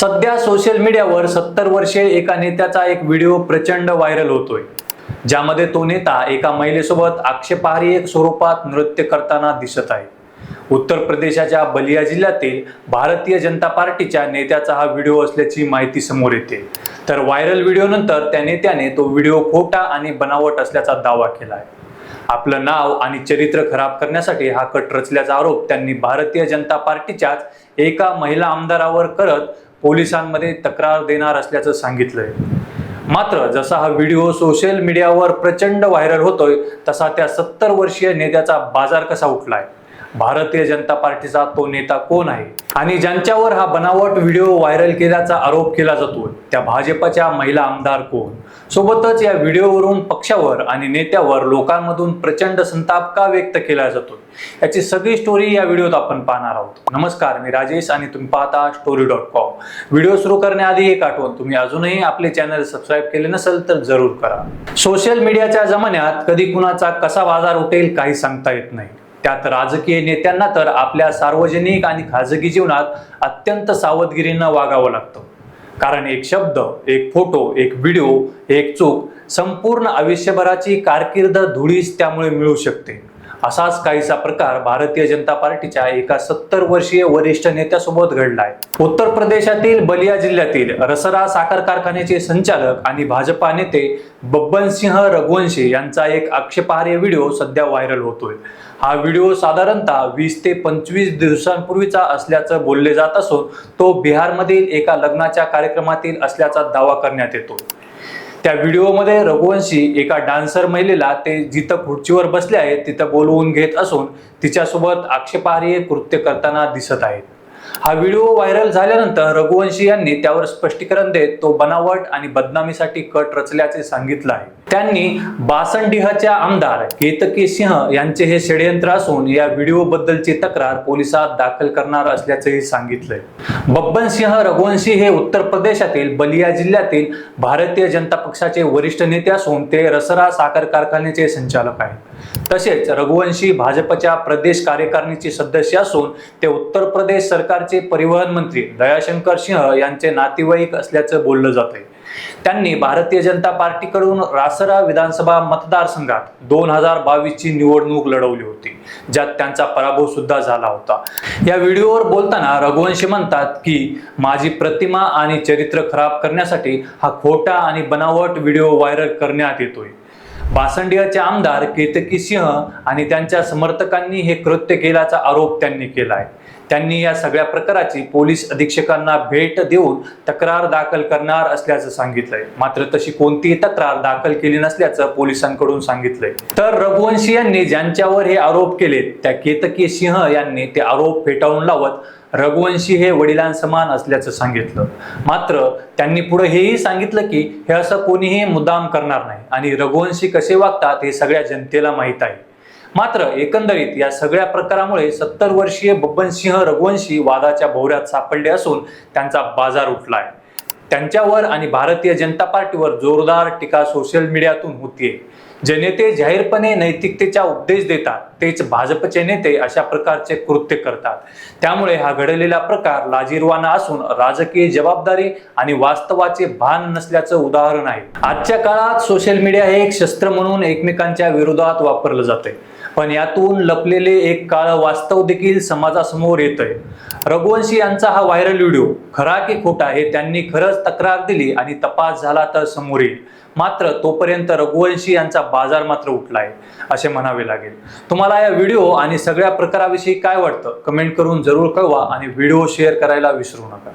सध्या सोशल मीडियावर सत्तर वर्षे एका नेत्याचा एक व्हिडिओ प्रचंड व्हायरल होतोय. ज्यामध्ये तो नेता एका महिलेसोबत आक्षेपार्ह एक स्वरूपात नृत्य करताना दिसत आहे. उत्तर प्रदेशाच्या बलिया जिल्ह्यातील भारतीय जनता पार्टीच्या नेत्याचा हा व्हिडिओ असल्याची माहिती समोर येते. तर व्हायरल व्हिडिओनंतर त्या नेत्याने तो व्हिडिओ खोटा आणि बनावट असल्याचा दावा केला आहे आपलं नाव आणि चरित्र खराब करण्यासाठी हा कट रचल्याचा आरोप त्यांनी भारतीय जनता पार्टीच्याच एका महिला आमदारावर करत पोलिसांमध्ये तक्रार देणार असल्याचं सांगितलंय. मात्र जसा हा व्हिडिओ सोशल मीडियावर प्रचंड व्हायरल होतोय तसा त्या सत्तर वर्षीय नेत्याचा बाजार कसा उठलाय? भारतीय जनता पार्टीचा तो नेता कोण आहे? आणि ज्यांच्यावर हा बनावट व्हिडिओ व्हायरल केल्याचा आरोप केला जातो त्या भाजपच्या महिला आमदार कोण? सोबतच या व्हिडिओवरून पक्षावर आणि नेत्यावर लोकांमधून प्रचंड संताप का व्यक्त केला जातो याची सगळी स्टोरी या व्हिडिओत आपण पाहणार आहोत. नमस्कार मी राजेश आणि तुम्ही पाहता स्टोरी डॉट कॉम व्हिडिओ सुरू करण्याआधी एक आठवण तुम्ही अजूनही आपले चॅनल सबस्क्राईब केले नसेल तर जरूर करा. सोशल मीडियाच्या जमान्यात कधी कुणाचा कसा बाजार उठेल काही सांगता येत नाही. त्यात राजकीय नेत्यांना तर आपल्या सार्वजनिक आणि खाजगी जीवनात अत्यंत सावधगिरीनं वागावं लागतं. कारण एक शब्द एक फोटो एक व्हिडिओ एक चूक संपूर्ण आयुष्यभराची कारकीर्द धुळीस त्यामुळे मिळू शकते. असाच काहीसा प्रकार भारतीय जनता पार्टीच्या एका सत्तर वर्षीय वरिष्ठ नेत्यासोबत घडलाय. उत्तर प्रदेशातील बलिया जिल्ह्यातील रसरा साखर कारखान्याचे संचालक आणि भाजपा नेते बब्बन सिंह रघुवंशी यांचा एक आक्षेपार्ह व्हिडिओ सध्या व्हायरल होतोय. हा व्हिडिओ साधारणतः वीस ते पंचवीस दिवसांपूर्वीचा असल्याचं बोलले जात असून तो बिहारमधील एका लग्नाच्या कार्यक्रमातील असल्याचा दावा करण्यात येतो. त्या व्हिडिओमध्ये रघुवंशी एका डान्सर महिलेला ते जिथं खुर्चीवर बसले आहेत तिथं बोलवून घेत असून तिच्यासोबत आक्षेपार्ह कृत्य करताना दिसत आहेत. हा व्हिडिओ व्हायरल झाल्यानंतर रघुवंशी यांनी त्यावर स्पष्टीकरण देत तो बनावट आणि बदनामीसाठी कट रचल्याचे सांगितलं आहे. त्यांनी बासंडीहच्या आमदार केतकी सिंह यांचे हे षडयंत्र असून या व्हिडिओ बद्दलची तक्रार पोलिसात दाखल करणार असल्याचेही सांगितलंय. बब्बन सिंह रघुवंशी हे उत्तर प्रदेशातील बलिया जिल्ह्यातील भारतीय जनता पक्षाचे वरिष्ठ नेते असून ते रसरा साखर कारखान्याचे संचालक आहेत. तसेच रघुवंशी भाजपच्या प्रदेश कार्यकारिणीचे सदस्य असून ते उत्तर प्रदेश सरकारचे परिवहन मंत्री दयाशंकर सिंह यांचे नातेवाईक असल्याचं बोललं जाते त्यांनी भारतीय जनता पार्टीकडून रासरा विधानसभा मतदारसंघात दोन हजार बावीस ची निवडणूक लढवली होती ज्यात त्यांचा पराभव सुद्धा झाला होता. या व्हिडिओवर बोलताना रघुवंशी म्हणतात की माझी प्रतिमा आणि चरित्र खराब करण्यासाठी हा खोटा आणि बनावट व्हिडिओ व्हायरल करण्यात येतोय. बासंडियाचे आमदार केतकी सिंह आणि त्यांच्या समर्थकांनी हे कृत्य केल्याचा आरोप त्यांनी केला आहे त्यांनी या सगळ्या प्रकाराची पोलीस अधीक्षकांना भेट देऊन तक्रार दाखल करणार असल्याचं सांगितलंय. मात्र तशी कोणतीही तक्रार दाखल केली नसल्याचं पोलिसांकडून सांगितलंय. तर रघुवंशी यांनी ज्यांच्यावर हे आरोप केले त्या केतकी सिंह यांनी ते आरोप फेटाळून लावत रघुवंशी हे वडिलांसमान असल्याचं सांगितलं. मात्र त्यांनी पुढे हेही सांगितलं की हे असं कोणीही मुद्दाम करणार नाही आणि रघुवंशी कसे वागतात हे सगळ्या जनतेला माहीत आहे. मात्र एकंदरीत या सगळ्या प्रकारामुळे सत्तर वर्षीय बब्बन सिंह रघुवंशी वादाच्या भोवऱ्यात सापडले असून त्यांचा बाजार उठलाय. त्यांच्यावर आणि भारतीय जनता पार्टीवर जोरदार टीका सोशल मीडियातून होतीये. जे नेते जाहीरपणे नैतिकतेचा उपदेश देतात तेच भाजपचे नेते अशा प्रकारचे कृत्य करतात. त्यामुळे हा घडलेला प्रकार लाजीरवाना असून राजकीय जबाबदारी आणि वास्तवाचे भान नसल्याचं उदाहरण आहे. आजच्या काळात सोशल मीडिया हे एक शस्त्र म्हणून एकमेकांच्या विरोधात वापरलं जाते पण यातून लपलेले एक काळ वास्तव देखील समाजासमोर येत आहे रघुवंशी यांचा हा व्हायरल व्हिडिओ खरा की खोटा हे त्यांनी खरंच तक्रार दिली आणि तपास झाला तर समोर येईल. मात्र तोपर्यंत रघुवंशी यांचा बाजार मात्र उठलाय असे म्हणावे लागेल. तुम्हाला या व्हिडिओ आणि सगळ्या प्रकाराविषयी काय वाटतं? कमेंट करून जरूर कळवा आणि व्हिडिओ शेअर करायला विसरू नका.